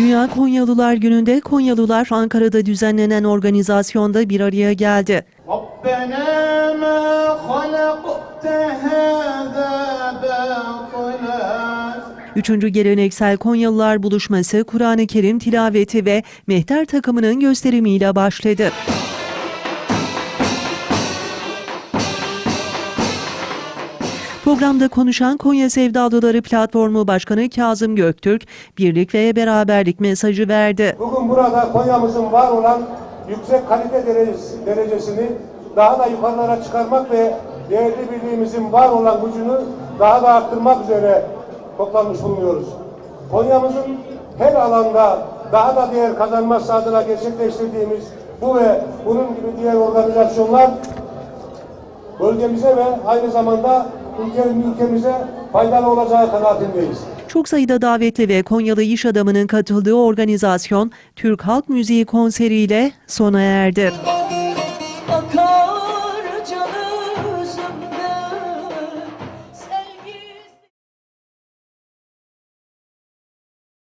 Dünya Konyalılar Günü'nde Konyalılar Ankara'da düzenlenen organizasyonda bir araya geldi. Üçüncü geleneksel Konyalılar buluşması Kur'an-ı Kerim tilaveti ve mehter takımının gösterimiyle başladı. Programda konuşan Konya Sevdalıları Platformu Başkanı Kazım Göktürk, birlik ve beraberlik mesajı verdi. Bugün burada Konya'mızın var olan yüksek kalite derecesi- derecesini daha da yukarılara çıkarmak ve değerli birliğimizin var olan gücünü daha da arttırmak üzere toplanmış bulunuyoruz. Konya'mızın her alanda daha da değer kazanması adına gerçekleştirdiğimiz bu ve bunun gibi diğer organizasyonlar bölgemize ve aynı zamanda ülke- ülkemize faydalı olacağı kanaatindeyiz. Çok sayıda davetli ve Konyalı iş adamının katıldığı organizasyon Türk Halk Müziği konseriyle sona erdi. Akar